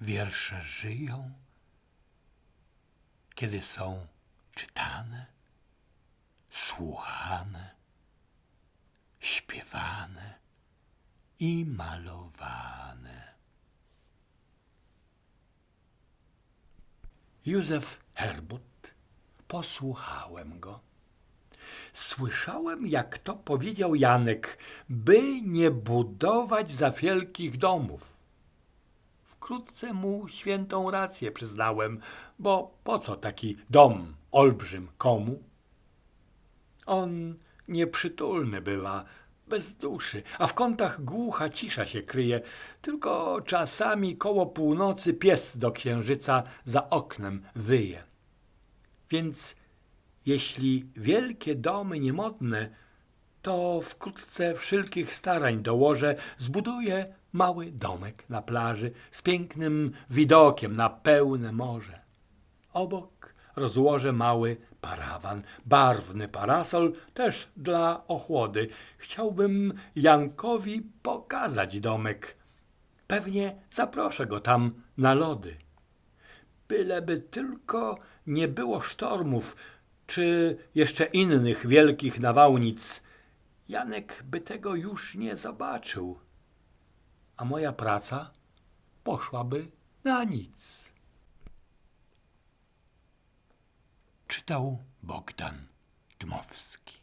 Wiersze żyją, kiedy są czytane, słuchane, śpiewane i malowane. Józef Herbut, posłuchałem go. Słyszałem, jak to powiedział Janek, by nie budować za wielkich domów. Wkrótce mu świętą rację przyznałem, bo po co taki dom olbrzym komu? On nieprzytulny bywa, bez duszy, a w kątach głucha cisza się kryje, tylko czasami koło północy pies do księżyca za oknem wyje. Więc jeśli wielkie domy niemodne, to wkrótce wszelkich starań dołożę, zbuduję mały domek na plaży z pięknym widokiem na pełne morze. Obok rozłożę mały parawan, barwny parasol też dla ochłody. Chciałbym Jankowi pokazać domek. Pewnie zaproszę go tam na lody. Byleby tylko nie było sztormów, czy jeszcze innych wielkich nawałnic, Janek by tego już nie zobaczył, a moja praca poszłaby na nic. Czytał Bogdan Dmowski.